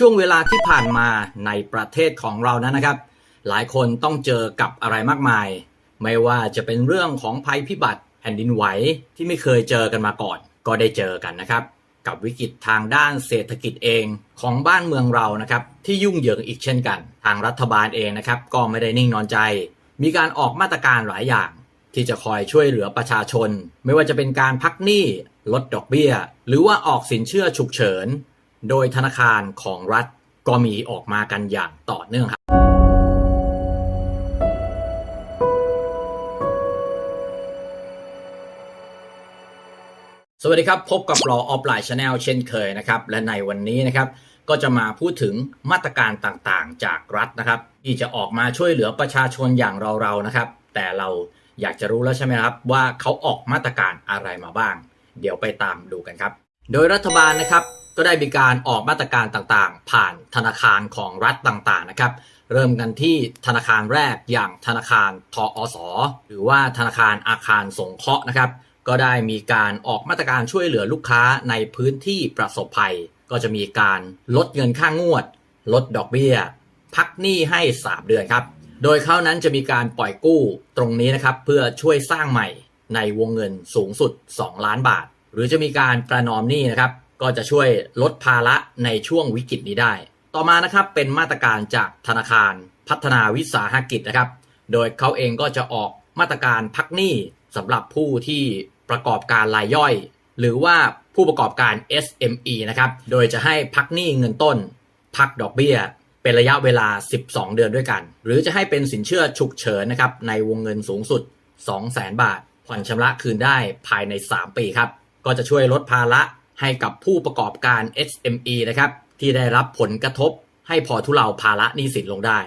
ช่วงเวลาที่ผ่านมาในประเทศของเรานั้นนะครับ หลายคนต้องเจอกับอะไรมากมาย ไม่ว่าจะเป็นเรื่องของภัยพิบัติแผ่นดินไหวที่ไม่เคยเจอกันมาก่อน ก็ได้เจอกันนะครับ กับวิกฤตทางด้านเศรษฐกิจเองของบ้านเมืองเรานะครับ ที่ยุ่งเหยิงอีกเช่นกัน ทางรัฐบาลเองนะครับ ก็ไม่ได้นิ่งนอนใจ มีการออกมาตรการหลายอย่าง ที่จะคอยช่วยเหลือประชาชน ไม่ว่าจะเป็นการพักหนี้ลดดอกเบี้ย หรือว่าออกสินเชื่อฉุกเฉิน โดยธนาคารของรัฐก็มีออกมากันอย่างต่อเนื่องครับ สวัสดีครับ พบกับรอออฟไลน์ชาแนลเช่นเคยนะครับ และในวันนี้นะครับก็จะมาพูดถึงมาตรการต่างๆ จากรัฐนะครับ ที่จะออกมาช่วยเหลือประชาชนอย่างเราๆนะครับ แต่เราอยากจะรู้แล้วใช่ไหมครับ ว่าเขาออกมาตรการอะไรมาบ้าง เดี๋ยวไปตามดูกันครับ โดยรัฐบาลนะครับ ก็ได้มีการออกมาตรการต่างๆ ผ่านธนาคารของรัฐต่างๆนะครับ เริ่มกันที่ธนาคารแรกอย่างธนาคารทออสหรือว่าธนาคารอาคารสงเคราะห์นะครับ ก็ได้มีการออกมาตรการช่วยเหลือลูกค้าในพื้นที่ประสบภัย ก็จะมีการลดเงินค่างวด ลดดอกเบี้ย พักหนี้ให้ 3 เดือนครับ โดยเขานั้นจะมีการปล่อยกู้ตรงนี้นะครับ เพื่อช่วยสร้างใหม่ในวงเงินสูงสุด 2 ล้านบาท หรือจะมีการประนอมหนี้นะครับ ก็จะช่วยลดภาระในช่วงวิกฤตนี้ได้ ต่อมานะครับเป็นมาตรการจากธนาคารพัฒนาวิสาหกิจนะครับ โดยเขาเองก็จะออกมาตรการพักหนี้สำหรับผู้ที่ประกอบการรายย่อย หรือว่าผู้ประกอบการ SME นะครับ โดยจะให้พักหนี้เงินต้น พักดอกเบี้ย เป็นระยะเวลา 12 เดือนด้วยกัน หรือจะให้เป็นสินเชื่อฉุกเฉินนะครับในวงเงินสูงสุด 200,000 บาท ผ่อนชำระคืนได้ภายใน 3 ปีครับ ก็จะช่วยลดภาระ ให้กับผู้ประกอบการ SME นะครับที่ได้รับผลกระทบให้พอทุเลาภาระหนี้สินลงได้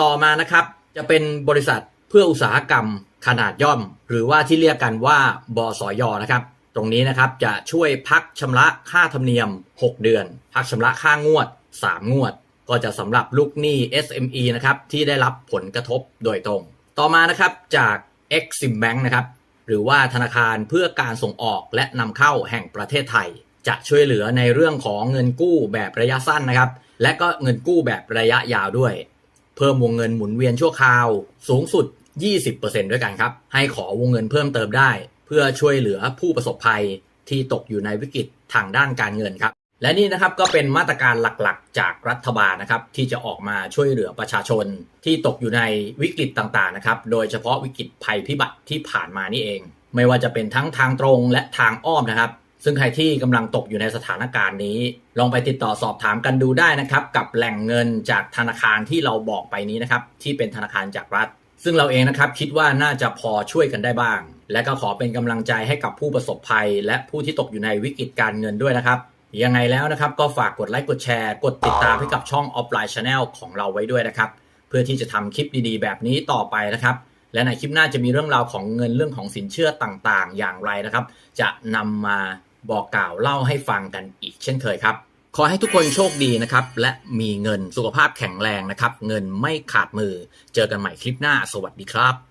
ต่อมานะครับจะเป็นบริษัทเพื่ออุตสาหกรรมขนาดย่อม หรือว่าที่เรียกกันว่าบสยนะครับ ตรงนี้นะครับจะช่วยพักชำระค่าธรรมเนียม 6 เดือน พักชำระค่างวด 3 งวด ก็จะสำหรับลูกหนี้ SME นะครับที่ได้รับผลกระทบโดยตรง ต่อมานะครับจาก Exim Bank นะครับ หรือว่าธนาคารเพื่อการส่งออกและนำเข้าแห่งประเทศไทย จะช่วยเหลือในเรื่องของเงินกู้แบบระยะสั้นนะครับ และก็เงินกู้แบบระยะยาวด้วย เพิ่มวงเงินหมุนเวียนชั่วคราวสูงสุด 20%ด้วยกันครับ ให้ขอวงเงินเพิ่มเติมได้ เพื่อช่วยเหลือผู้ประสบภัยที่ตกอยู่ในวิกฤตทางด้านการเงินครับ และนี่นะครับก็เป็นมาตรการหลักๆ จากรัฐบาลนะครับที่จะออกมาช่วยเหลือประชาชนที่ตกอยู่ในวิกฤตต่างๆนะครับโดยเฉพาะวิกฤตภัยพิบัติที่ผ่านมานี่เอง ไม่ว่าจะเป็นทั้งทางตรงและทางอ้อมนะครับ ซึ่งใครที่กำลังตกอยู่ในสถานการณ์นี้ ลองไปติดต่อสอบถามกันดูได้นะครับ กับแหล่งเงินจากธนาคารที่เราบอกไปนี้นะครับที่เป็นธนาคารจากรัฐ ซึ่งเราเองนะครับคิดว่าน่าจะพอช่วยกันได้บ้าง และก็ขอเป็นกำลังใจให้กับผู้ประสบภัย และผู้ที่ตกอยู่ในวิกฤตการเงินด้วยนะครับ ยังไงแล้วนะครับก็ฝากกดไลค์กดแชร์ กดติดตามให้กับช่อง Offline Channel ของเราไว้ด้วยนะครับ เพื่อที่จะทำคลิปดีๆ แบบนี้ต่อไปนะครับ และในคลิปหน้าจะมีเรื่องราวของเงินเรื่องของสินเชื่อต่างๆ อย่างไรนะครับ จะนำมาบอกกล่าวเล่าให้ฟังกันอีกเช่นเคยครับ ขอให้ทุกคนโชคดีนะครับ และมีเงินสุขภาพแข็งแรงนะครับ เงินไม่ขาดมือ เจอกันใหม่คลิปหน้า สวัสดีครับ